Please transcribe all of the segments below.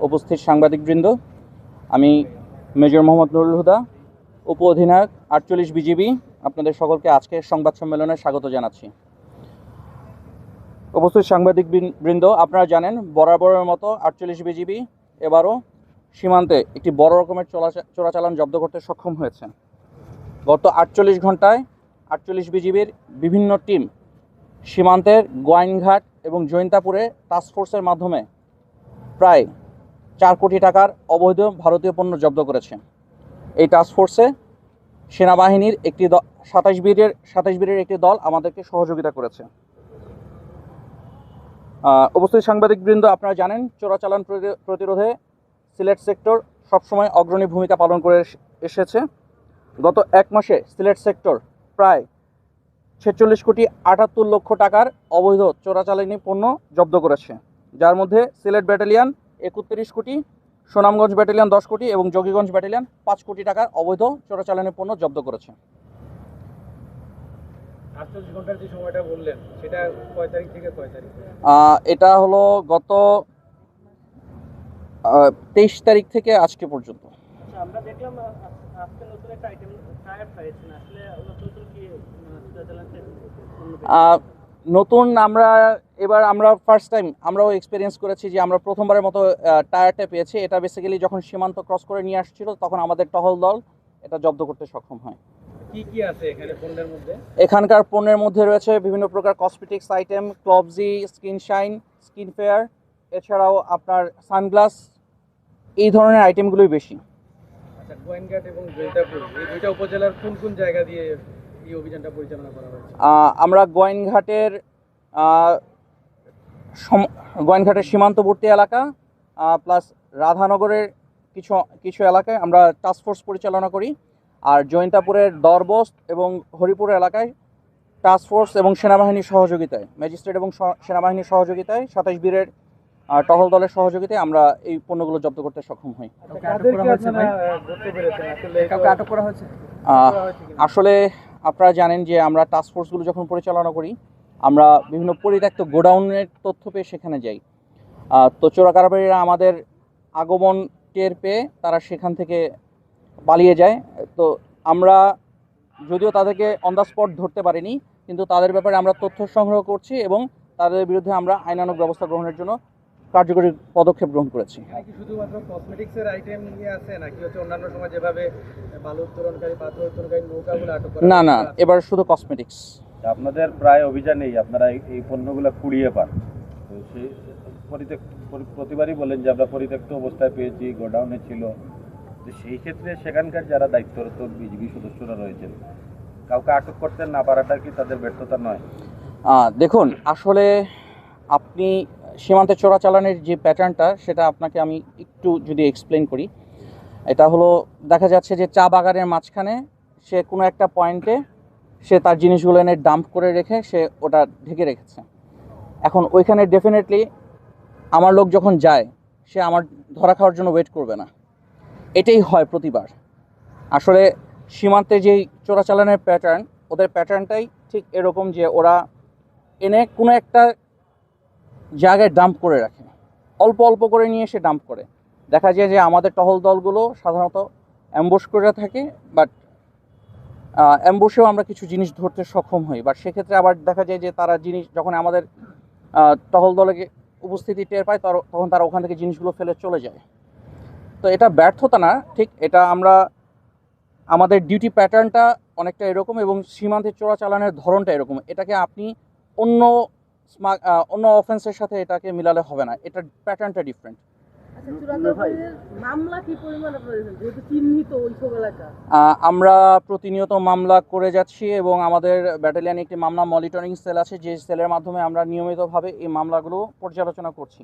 উপস্থিত সাংবাদিকবৃন্দ, আমি মেজর মোহাম্মদ নুরুল হুদা, উপ অধিনায়ক, আটচল্লিশ বিজিবি, আপনাদের সকলকে আজকের সংবাদ সম্মেলনে স্বাগত জানাচ্ছি। উপস্থিত সাংবাদিক বৃন্দ আপনারা জানেন বরাবরের মতো আটচল্লিশ বিজিবি এবারও সীমান্তে একটি বড় রকমের চোরাচা- চোরাচালান জব্দ করতে সক্ষম হয়েছে। গত আটচল্লিশ ঘন্টায় আটচল্লিশ বিজিবির বিভিন্ন টিম সীমান্তের গোয়াইনঘাট এবং জৈন্তাপুরে টাস্কফোর্সের মাধ্যমে প্রায় চার কোটি টাকার অবৈধ ভারতীয় পণ্য জব্দ করেছে। এই টাস্কফোর্সে সেনাবাহিনীর একটি সাতাশ বীরের সাতাশ বীরের একটি দল আমাদেরকে সহযোগিতা করেছে। উপস্থিত সাংবাদিকবৃন্দ, আপনারা জানেন, চোরাচালান প্রতি- প্রতিরোধে সিলেট সেক্টর সবসময় অগ্রণী ভূমিকা পালন করে এসেছে। গত এক মাসে সিলেট সেক্টর প্রায় ছেচল্লিশ কোটি আটাত্তর লক্ষ টাকার অবৈধ চোরাচালানি পণ্য জব্দ করেছে। যার মধ্যে সিলেট ব্যাটালিয়ান একত্রিশ কোটি সুনামগঞ্জ ব্যাটালিয়ান দশ কোটি এবং যোগীগঞ্জ ব্যাটালিয়ান পাঁচ কোটি টাকার অবৈধ চোরাচালানি পণ্য জব্দ করেছে। আটচল্লিশ ঘণ্টার যে সময়টা বললেন সেটা থেকে কয় তারিখ এটা হলো গত তেইশ তারিখ থেকে আজকে পর্যন্ত। আচ্ছা আমরা দেখলাম আজকে নতুন একটা আইটেম টায়ার পাইছেন আসলে নতুন কি নতুন আমরা এবার আমরা ফার্স্ট টাইম আমরাও এক্সপিরিয়েন্স করেছি যে আমরা প্রথমবারের মতো টায়ারটা পেয়েছি। এটা বেসিক্যালি যখন সীমান্ত ক্রস করে নিয়ে আসছিল তখন আমাদের টহল দল এটা জব্দ করতে সক্ষম হয়। কি কি আছে এখানে ফোনের মধ্যে? এখানকার পণ্যের মধ্যে রয়েছে বিভিন্ন প্রকার কসমেটিক্স আইটেম ক্লবজি স্কিন শাইন স্কিন ফেয়ার এছাড়াও আপনার সানগ্লাস এই ধরনের আইটেমগুলোই বেশি। আচ্ছা গোয়েনঘাট এবং জৈতাপুর এই দুইটা উপজেলার কোন কোন জায়গা দিয়ে অভিযানটা পরিচালনা করা হয়েছে? আমরা গোয়াইনঘাটের গোয়াইনঘাটের সীমান্তবর্তী এলাকা প্লাস রাধানগরের কিছু কিছু এলাকায় আমরা টাস্কফোর্স পরিচালনা করি। আর জৈন্তাপুরের দরবস্ত এবং হরিপুর এলাকায় টাস্কফোর্স এবং সেনাবাহিনীর সহযোগিতায় ম্যাজিস্ট্রেট এবং স- সেনাবাহিনীর সহযোগিতায় সাতাশ বীরের টহল দলের সহযোগিতায় আমরা এই পণ্যগুলো জব্দ করতে সক্ষম হই। আসলে আপনারা জানেন যে আমরা টাস্ক ফোর্সগুলো যখন পরিচালনা করি, আমরা বিভিন্ন পরিত্যক্ত গোডাউনের তথ্য পেয়ে সেখানে যাই। তো চোরা কারবারিরা আমাদের আগমন টের পেয়ে তারা সেখান থেকে পালিয়ে যায়। তো আমরা যদিও তাদেরকে অন দ্য স্পট ধরতে পারিনি, কিন্তু তাদের ব্যাপারে আমরা তথ্য সংগ্রহ করছি এবং তাদের বিরুদ্ধে আমরা আইনানুগ ব্যবস্থা গ্রহণের জন্য কার্যকরী পদক্ষেপ গ্রহণ করেছি। শুধুমাত্র কসমেটিক্সের আইটেম নিয়ে আছে নাকি হচ্ছে অন্যান্য সময় যেভাবে বালু উত্তোলনকারী পাথর উত্তোলনকারী নৌকাগুলো আটক করা না না এবার শুধু কসমেটিক্স আপনাদের প্রায় অভিযানেই আপনারা এই- পণ্যগুলো কুড়িয়ে পান। তো সেই প্রতিবারই বলেন যে আমরা পরিত্যক্ত অবস্থায় পেয়েছি গোডাউনে ছিল। তো সেই ক্ষেত্রে সেখানকার যারা দায়িত্বরত বিজিবি সদস্যরা রয়েছেন কাউকে আটক করতে না পারাটা কি তাদের ব্যর্থতা নয়? দেখুন আসলে আপনি সীমান্তে চোরাচালানের যে প্যাটার্নটা, সেটা আপনাকে আমি একটু যদি এক্সপ্লেন করি। এটা হলো, দেখা যাচ্ছে যে চা বাগানের মাঝখানে সে কোনো একটা পয়েন্টে সে তার জিনিসগুলো এনে ডাম্প করে রেখে সে ওটা ঢেকে রেখেছে। এখন ওইখানে ডেফিনেটলি আমার লোক যখন যায়, সে আমার ধরা খাওয়ার জন্য ওয়েট করবে না। এটাই হয় প্রতিবার। আসলে সীমান্তে যেই চোরাচালানের প্যাটার্ন ওদের প্যাটার্নটাই ঠিক এরকম যে ওরা এনে কোনো একটা জায়গায় ডাম্প করে রাখে। অল্প অল্প করে নিয়ে এসে ডাম্প করে। দেখা যায় যে আমাদের টহল দলগুলো সাধারণত অ্যাম্বোস করে থাকে বাট অ্যাম্বোসেও আমরা কিছু জিনিস ধরতে সক্ষম হই। বাট সেক্ষেত্রে আবার দেখা যায় যে তারা জিনিস, যখন আমাদের টহল দলে উপস্থিতি টের পায় তখন তারা ওখান থেকে জিনিসগুলো ফেলে চলে যায়। তো এটা ব্যর্থতা না, ঠিক? এটা আমরা, আমাদের ডিউটি প্যাটার্নটা অনেকটা এরকম এবং সীমান্তে চোরাচালানের ধরনটা এরকম। এটাকে আপনি অন্য অন্য অফেন্সের সাথে এটাকে মিলালে হবে না। এটার প্যাটার্নটা ডিফারেন্ট আচ্ছা চূড়ান্তকারীদের মামলা কি পরিমাণে প্রয়োজন যেহেতু চিহ্নিত ওইসব এলাকা আমরা প্রতিনিয়ত মামলা করে যাচ্ছি এবং আমাদের ব্যাটালিয়ানে একটি মামলা মনিটরিং সেল আছে। যে সেলের মাধ্যমে আমরা নিয়মিতভাবে এই মামলাগুলো পর্যালোচনা করছি।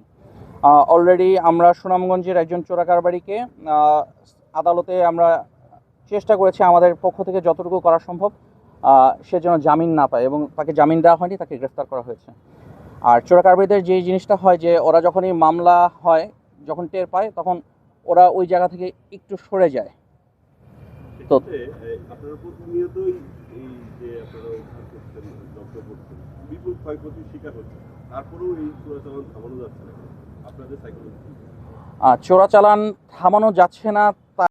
অলরেডি আমরা সুনামগঞ্জের একজন চোরা কারবারিকে আহ, আদালতে আমরা চেষ্টা করেছি আমাদের পক্ষ থেকে যতটুকু করা সম্ভব সে যেন জামিন না পায় এবং তাকে জামিন দেওয়া হয়নি তাকে গ্রেফতার করা হয়েছে। আর চোরা কারবারিদের যে জিনিসটা হয় যে ওরা যখনই মামলা হয় যখন টের পায় তখন ওরা ওই জায়গা থেকে একটু সরে যায়। তো- চোরাচালান থামানো যাচ্ছে না।